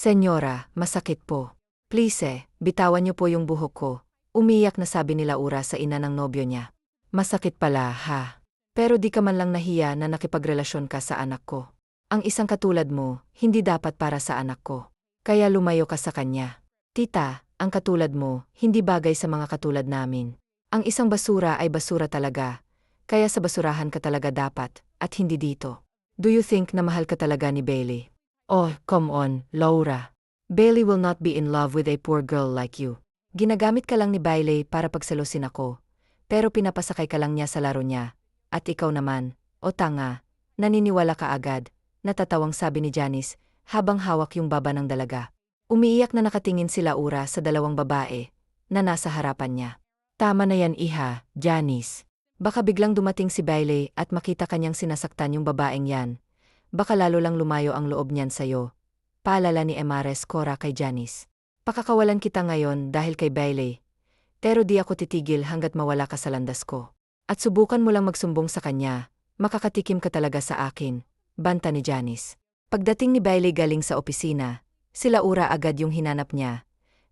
Senyora, masakit po. Please eh, bitawan niyo po yung buhok ko. Umiyak na sabi ni Laura sa ina ng nobyo niya. Masakit pala, ha? Pero di ka man lang nahiya na nakipagrelasyon ka sa anak ko. Ang isang katulad mo, hindi dapat para sa anak ko. Kaya lumayo ka sa kanya. Tita, ang katulad mo, hindi bagay sa mga katulad namin. Ang isang basura ay basura talaga. Kaya sa basurahan ka talaga dapat, at hindi dito. Do you think na mahal ka talaga ni Bailey? Oh, come on, Laura. Bailey will not be in love with a poor girl like you. Ginagamit ka lang ni Bailey para pagsalusin ako. Pero pinapasakay ka lang niya sa laro niya. At ikaw naman, o tanga, naniniwala ka agad, natatawang sabi ni Janice, habang hawak yung baba ng dalaga. Umiiyak na nakatingin si Laura sa dalawang babae, na nasa harapan niya. Tama na yan iha, Janice. Baka biglang dumating si Bailey at makita kanyang sinasaktan yung babaeng yan. Baka lalo lang lumayo ang loob niyan sa'yo. Paalala ni Emares Cora kay Janice. Pakakawalan kita ngayon dahil kay Bailey. Pero di ako titigil hanggat mawala ka sa landas ko. At subukan mo lang magsumbong sa kanya, makakatikim ka talaga sa akin, banta ni Janice. Pagdating ni Bailey galing sa opisina, si Laura agad yung hinanap niya,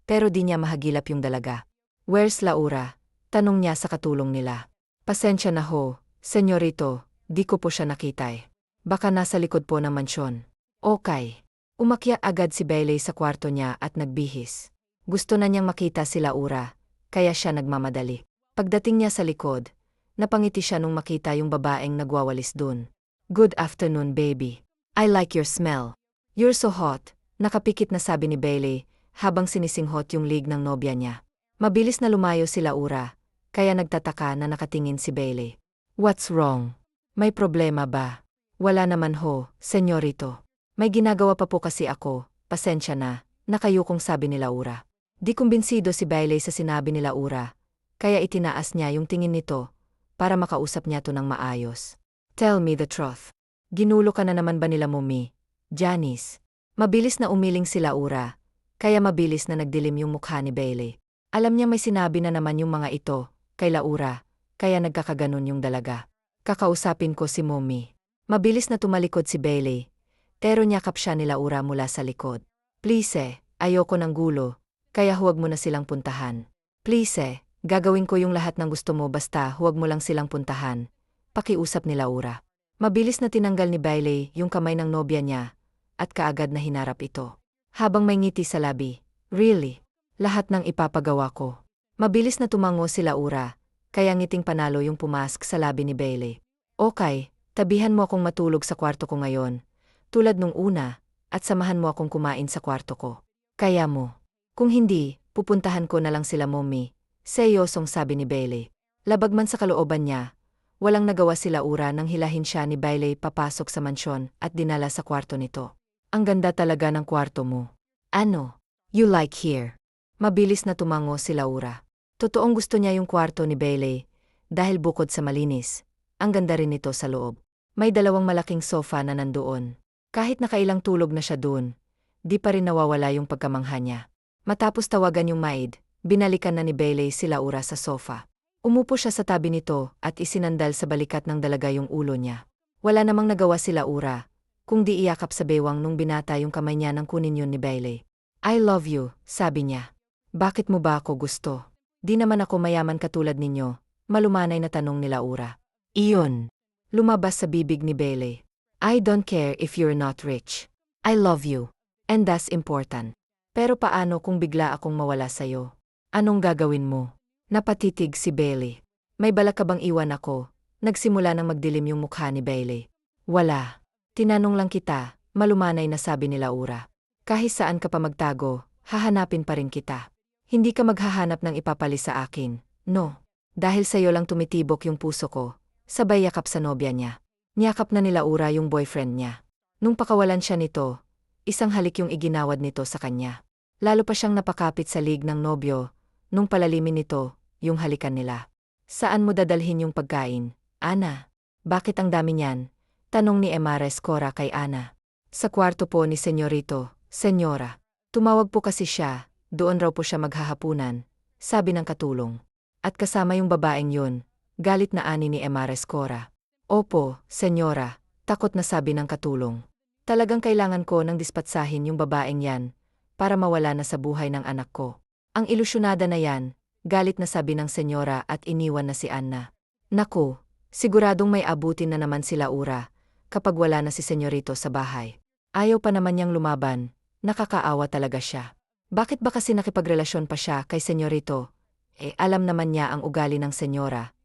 pero di niya mahagilap yung dalaga. Where's Laura? Tanong niya sa katulong nila. Pasensya na ho, senyorito, di ko po siya nakita eh. Baka nasa likod po ng mansyon. Okay. Umakyat agad si Bailey sa kwarto niya at nagbihis. Gusto na niyang makita si Laura, kaya siya nagmamadali. Pagdating niya sa likod, napangiti siya nung makita yung babaeng nagwawalis dun. Good afternoon, baby. I like your smell. You're so hot, nakapikit na sabi ni Bailey, habang sinisinghot yung lig ng nobya niya. Mabilis na lumayo si Laura, kaya nagtataka na nakatingin si Bailey. What's wrong? May problema ba? Wala naman ho, senyorito. May ginagawa pa po kasi ako, pasensya na, nakayukong sabi ni Laura. Di kumbinsido si Bailey sa sinabi ni Laura, kaya itinaas niya yung tingin nito, para makausap niya to ng maayos. Tell me the truth. Ginulo ka na naman ba nila Mumi? Janice. Mabilis na umiling si Laura, kaya mabilis na nagdilim yung mukha ni Bailey. Alam niya may sinabi na naman yung mga ito, kay Laura, kaya nagkakaganon yung dalaga. Kakausapin ko si Mumi. Mabilis na tumalikod si Bailey, pero nyakap siya ni Laura mula sa likod. Please eh, ayoko ng gulo, kaya huwag mo na silang puntahan. Please eh, gagawin ko yung lahat ng gusto mo basta huwag mo lang silang puntahan. Pakiusap ni Laura. Mabilis na tinanggal ni Bailey yung kamay ng nobya niya, at kaagad na hinarap ito. Habang may ngiti sa labi, Really? Lahat ng ipapagawa ko. Mabilis na tumango si Laura, kaya ngiting panalo yung pumask sa labi ni Bailey. Okay, tabihan mo akong matulog sa kwarto ko ngayon, tulad nung una, at samahan mo akong kumain sa kwarto ko. Kaya mo. Kung hindi, pupuntahan ko na lang sila mommy, seyosong sabi ni Bailey. Labag man sa kalooban niya, walang nagawa sila ura nang hilahin siya ni Bailey papasok sa mansyon at dinala sa kwarto nito. Ang ganda talaga ng kwarto mo. Ano? You like here? Mabilis na tumango si Laura. Totoong gusto niya yung kwarto ni Bailey, dahil bukod sa malinis, ang ganda rin nito sa loob. May dalawang malaking sofa na nandoon. Kahit nakailang tulog na siya doon, di pa rin nawawala yung pagkamangha niya. Matapos tawagan yung maid, binalikan na ni Bailey si Laura sa sofa. Umupo siya sa tabi nito at isinandal sa balikat ng dalaga yung ulo niya. Wala namang nagawa si Laura, kung di iyakap sa bewang nung binata yung kamay niya nang kunin yun ni Bailey. I love you, sabi niya. Bakit mo ba ako gusto? Di naman ako mayaman katulad ninyo, malumanay na tanong ni Laura. Iyon. Lumabas sa bibig ni Bailey. I don't care if you're not rich. I love you. And that's important. Pero paano kung bigla akong mawala sa'yo? Anong gagawin mo? Napatitig si Bailey. May balak ka bang iwan ako? Nagsimula nang magdilim yung mukha ni Bailey. Wala. Tinanong lang kita, malumanay na sabi ni Laura. Kahit saan ka pa magtago, hahanapin pa rin kita. Hindi ka maghahanap ng ipapalis sa akin, no. Dahil sa'yo lang tumitibok yung puso ko, sabay yakap sa nobya niya. Niyakap na ni Laura yung boyfriend niya. Nung pakawalan siya nito, isang halik yung iginawad nito sa kanya. Lalo pa siyang napakapit sa lig ng nobyo, nung palalimin nito, yung halikan nila. Saan mo dadalhin yung pagkain, Ana? Bakit ang dami niyan? Tanong ni Emares Cora kay Ana. Sa kwarto po ni Senyorito, Senyora. Tumawag po kasi siya, doon raw po siya maghahapunan, sabi ng katulong. At kasama yung babaeng yun, galit na ani ni Emares Cora. Opo, senyora, takot na sabi ng katulong. Talagang kailangan ko ng dispatsahin yung babaeng yan, para mawala na sa buhay ng anak ko. Ang ilusyonada na yan, galit na sabi ng senyora at iniwan na si Anna. Naku, siguradong may abutin na naman sila ura, kapag wala na si senyorito sa bahay. Ayaw pa naman niyang lumaban, nakakaawa talaga siya. Bakit ba kasi nakipagrelasyon pa siya kay senyorito? Eh alam naman niya ang ugali ng senyora.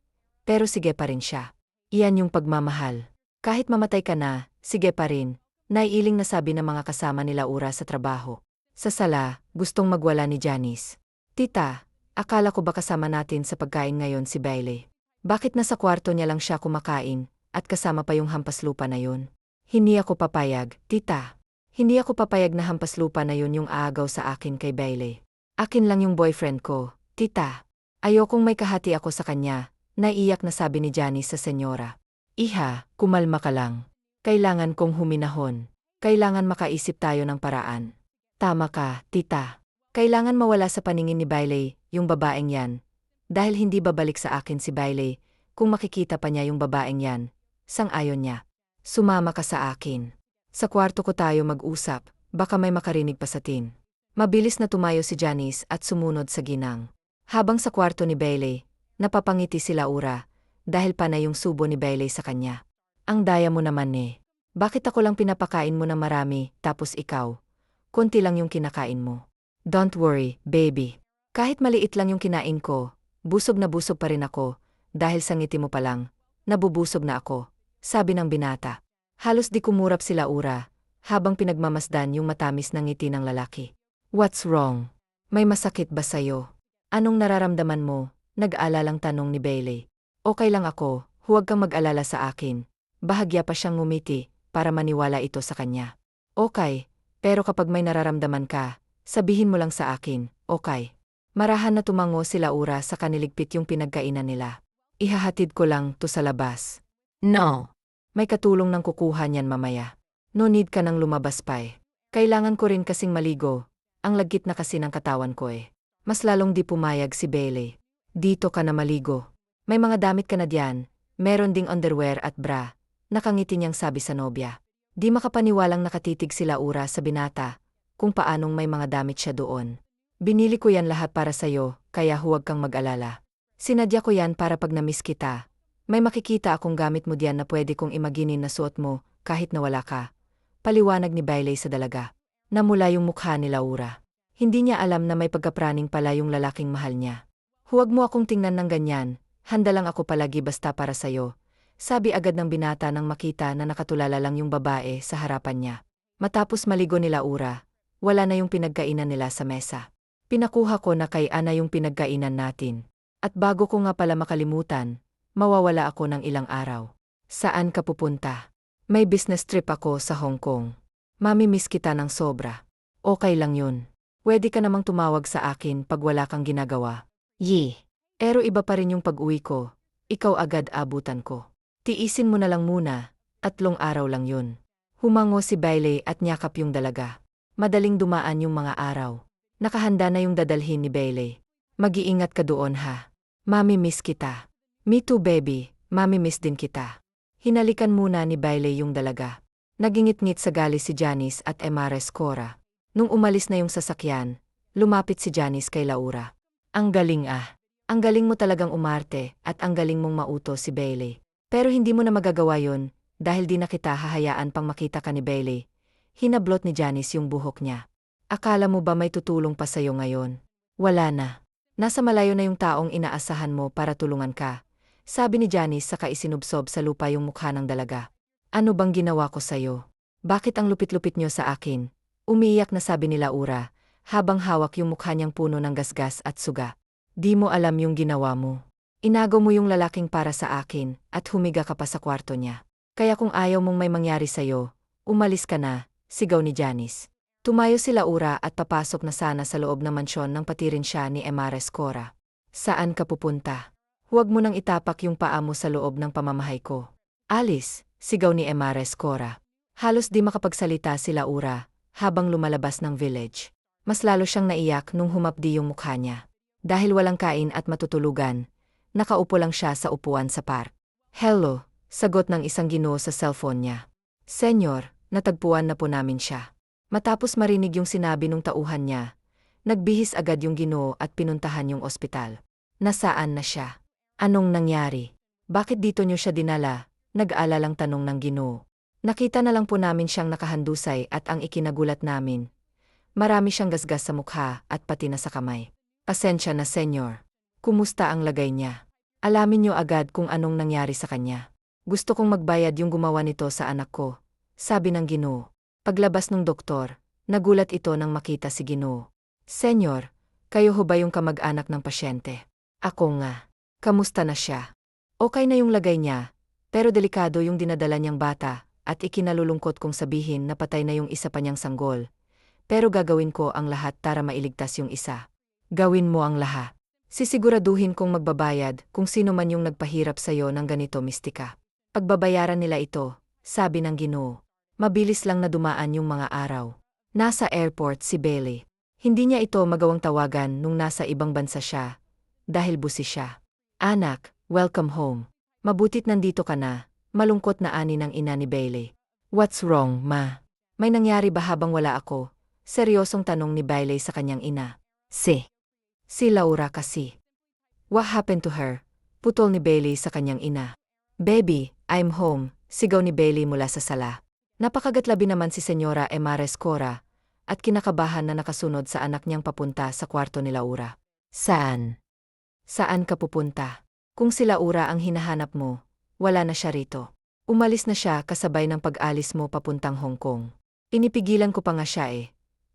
Pero sige pa rin siya. Iyan yung pagmamahal. Kahit mamatay ka na, sige pa rin. Naiiling na sabi ng mga kasama nila ura sa trabaho. Sa sala, gustong magwala ni Janice. Tita, akala ko ba kasama natin sa pagkain ngayon si Bailey? Bakit nasa kwarto niya lang siya kumakain, at kasama pa yung hampas lupa na yun? Hindi ako papayag, tita. Hindi ako papayag na hampas lupa na yun yung aagaw sa akin kay Bailey. Akin lang yung boyfriend ko, tita. Ayokong may kahati ako sa kanya, naiyak na sabi ni Janice sa senyora. Iha, kumalma ka lang. Kailangan kong huminahon. Kailangan makaisip tayo ng paraan. Tama ka, tita. Kailangan mawala sa paningin ni Bailey, yung babaeng yan. Dahil hindi babalik sa akin si Bailey, kung makikita pa niya yung babaeng yan. Sang-ayon niya. Sumama ka sa akin. Sa kwarto ko tayo mag-usap, baka may makarinig pa sa tin. Mabilis na tumayo si Janice at sumunod sa ginang. Habang sa kwarto ni Bailey, napapangiti sila ura, dahil pa na yung subo ni Bailey sa kanya. Ang daya mo naman eh. Bakit ako lang pinapakain mo ng marami, tapos ikaw? Konti lang yung kinakain mo. Don't worry, baby. Kahit maliit lang yung kinain ko, busog na busog pa rin ako, dahil sa ngiti mo pa lang, nabubusog na ako, sabi ng binata. Halos di kumurap sila ura, habang pinagmamasdan yung matamis ng ngiti ng lalaki. What's wrong? May masakit ba sa'yo? Anong nararamdaman mo? Nag-alalang tanong ni Bailey. Okay lang ako, huwag kang mag-alala sa akin. Bahagya pa siyang ngumiti, para maniwala ito sa kanya. Okay, pero kapag may nararamdaman ka, sabihin mo lang sa akin, okay. Marahan na tumango sila ura sa kaniligpit yung pinagkainan nila. Ihahatid ko lang to sa labas. No. May katulong ng kukuha niyan mamaya. No need ka nang lumabas pa eh. Kailangan ko rin kasing maligo. Ang lagkit na kasi ng katawan ko eh. Mas lalong di pumayag si Bailey. Dito ka na maligo. May mga damit ka na diyan. Meron ding underwear at bra. Nakangiti niyang sabi sa nobya. Di makapaniwalang nakatitig sila ura sa binata, kung paanong may mga damit siya doon. Binili ko yan lahat para sa'yo, kaya huwag kang mag-alala. Sinadya ko yan para pag namiss kita. May makikita akong gamit mo diyan na pwede kong imaginin na suot mo, kahit nawala ka. Paliwanag ni Bailey sa dalaga. Namula yung mukha ni Laura. Hindi niya alam na may pagkapraning pala yung lalaking mahal niya. Huwag mo akong tingnan ng ganyan, handa lang ako palagi basta para sa'yo, sabi agad ng binata nang makita na nakatulala lang yung babae sa harapan niya. Matapos maligo nila ura, wala na yung pinagkainan nila sa mesa. Pinakuha ko na kay Ana yung pinagkainan natin. At bago ko nga pala makalimutan, mawawala ako ng ilang araw. Saan ka pupunta? May business trip ako sa Hong Kong. Mami-miss kita ng sobra. Okay lang yun. Pwede ka namang tumawag sa akin pag wala kang ginagawa. Yi. Pero iba pa rin yung pag-uwi ko. Ikaw agad abutan ko. Tiisin mo na lang muna, atlong araw lang yun. Humango si Bailey at nyakap yung dalaga. Madaling dumaan yung mga araw. Nakahanda na yung dadalhin ni Bailey. Mag-iingat ka doon ha. Mami miss kita. Me too baby, mami miss din kita. Hinalikan muna ni Bailey yung dalaga. Nagingit-ngit sa gali si Janice at Emares Cora. Nung umalis na yung sasakyan, lumapit si Janice kay Laura. Ang galing ah. Ang galing mo talagang umarte at ang galing mong mauto si Bailey. Pero hindi mo na magagawa yon dahil di na kita hahayaan pang makita ka ni Bailey. Hinablot ni Janice yung buhok niya. Akala mo ba may tutulong pa sa'yo ngayon? Wala na. Nasa malayo na yung taong inaasahan mo para tulungan ka. Sabi ni Janice saka isinubsob sa lupa yung mukha ng dalaga. Ano bang ginawa ko sa'yo? Bakit ang lupit-lupit niyo sa akin? Umiiyak na sabi ni Laura, habang hawak yung mukha niyang puno ng gasgas at suga. Di mo alam yung ginawa mo. Inago mo yung lalaking para sa akin, at humiga ka pa sa kwarto niya. Kaya kung ayaw mong may mangyari sa'yo, umalis ka na, sigaw ni Janice. Tumayo sila ura at papasok na sana sa loob ng mansyon nang pati rin siya ni Emares Cora. Saan ka pupunta? Huwag mo nang itapak yung paa mo sa loob ng pamamahay ko. Alice, sigaw ni Emares Cora. Halos di makapagsalita sila ura, habang lumalabas ng village. Mas lalo siyang naiyak nung humapdi yung mukha niya. Dahil walang kain at matutulugan, nakaupo lang siya sa upuan sa park. Hello, sagot ng isang ginoo sa cellphone niya. Senyor, natagpuan na po namin siya. Matapos marinig yung sinabi nung tauhan niya, nagbihis agad yung ginoo at pinuntahan yung ospital. Nasaan na siya? Anong nangyari? Bakit dito niyo siya dinala? Nag-aalalang tanong ng ginoo. Nakita na lang po namin siyang nakahandusay at ang ikinagulat namin. Marami siyang gasgas sa mukha at pati na sa kamay. Pasensya na senyor. Kumusta ang lagay niya? Alamin niyo agad kung anong nangyari sa kanya. Gusto kong magbayad yung gumawa nito sa anak ko, sabi ng ginoo. Paglabas ng doktor, nagulat ito nang makita si ginoo. Senyor, kayo ho ba yung kamag-anak ng pasyente? Ako nga. Kamusta na siya? Okay na yung lagay niya, pero delikado yung dinadala niyang bata, at ikinalulungkot kong sabihin na patay na yung isa pa niyang sanggol. Pero gagawin ko ang lahat para mailigtas yung isa. Gawin mo ang lahat. Sisiguraduhin kong magbabayad kung sino man yung nagpahirap sa'yo ng ganito mistika. Pagbabayaran nila ito, sabi ng ginoo. Mabilis lang na dumaan yung mga araw. Nasa airport si Bailey. Hindi niya ito magawang tawagan nung nasa ibang bansa siya. Dahil busi siya. Anak, welcome home. Mabutit nandito ka na, malungkot na ani ng ina ni Bailey. What's wrong, ma? May nangyari ba habang wala ako? Seryosong tanong ni Bailey sa kanyang ina. Si. Si Laura kasi. What happened to her? Putol ni Bailey sa kanyang ina. Baby, I'm home, sigaw ni Bailey mula sa sala. Napakagatlabi naman si Senyora Emares Cora, at kinakabahan na nakasunod sa anak niyang papunta sa kwarto ni Laura. Saan? Saan ka pupunta? Kung si Laura ang hinahanap mo, wala na siya rito. Umalis na siya kasabay ng pag-alis mo papuntang Hong Kong. Inipigilan ko pa nga siya eh.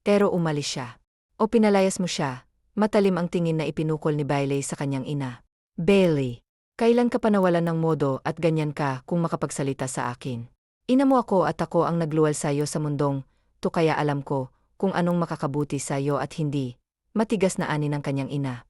Pero umalis siya. O pinalayas mo siya, matalim ang tingin na ipinukol ni Bailey sa kanyang ina. Bailey, kailan ka pa nawalan ng modo at ganyan ka kung makapagsalita sa akin? Ina mo ako at ako ang nagluwal sa iyo sa mundong, to kaya alam ko kung anong makakabuti sa iyo at hindi. Matigas na ani ng kanyang ina.